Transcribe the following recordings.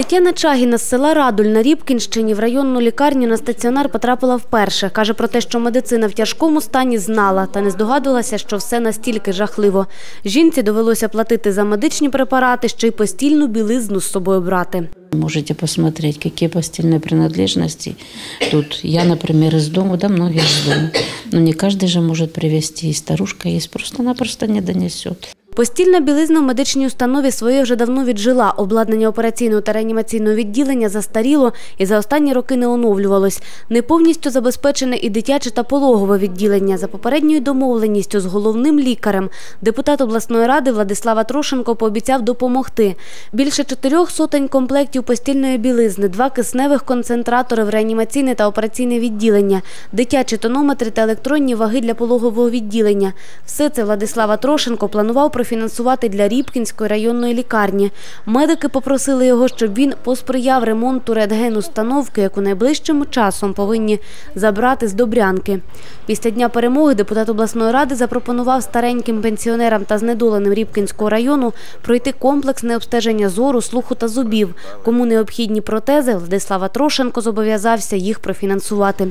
Тетяна Чагіна з села Радуль на Рібкінщині в районну лікарню на стаціонар потрапила вперше. Каже про те, що медицина в тяжкому стані знала та не здогадувалася, що все настільки жахливо. Жінці довелося платити за медичні препарати, ще й постільну білизну з собою брати. Можете посмотреть, какие постельные принадлежности. Тут я, например, из дома, да, многие из дома. Но не каждый же может привезти. И старушка есть, просто-напросто не донесет. Постільна білизна в медичній установі своє вже давно віджила. Обладнання операційного та реанімаційного відділення застаріло і за останні роки не оновлювалось. Не повністю забезпечене і дитяче та пологове відділення. За попередньою домовленістю з головним лікарем депутат обласної ради Владислава Трошенко пообіцяв допомогти. Більше чотирьох сотень комплектів постільної білизни, два кисневих концентратори в реанімаційне та операційне відділення, дитячі тонометри та електронні ваги для пологового відділення. Все це Владислава Трошенко планував профінансувати для Рібкінської районної лікарні. Медики попросили його, щоб він посприяв ремонту рентген-установки, яку найближчим часом повинні забрати з Добрянки. Після дня перемоги депутат обласної ради запропонував стареньким пенсіонерам та знедоленим Рібкінського району пройти комплексне обстеження зору, слуху та зубів. Кому необхідні протези, Владислава Трошенко зобов'язався їх профінансувати.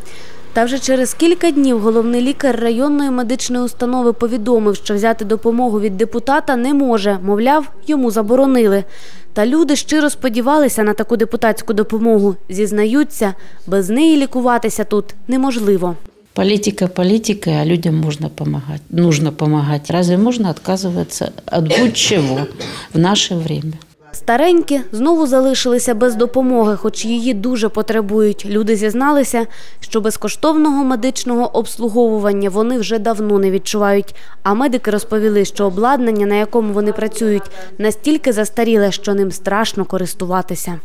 Та вже через кілька днів головний лікар районної медичної установи повідомив, що взяти допомогу від депутата не може. Мовляв, йому заборонили. Та люди щиро сподівалися на таку депутатську допомогу. Зізнаються, без неї лікуватися тут неможливо. Политика политикой, а людям можно помогать. Нужно помогать. Разве можно отказываться от будь-чего в наше время? Старенькі знову залишилися без допомоги, хоч її дуже потребують. Люди зізналися, що безкоштовного медичного обслуговування вони вже давно не відчувають. А медики розповіли, що обладнання, на якому вони працюють, настільки застаріле, що ним страшно користуватися.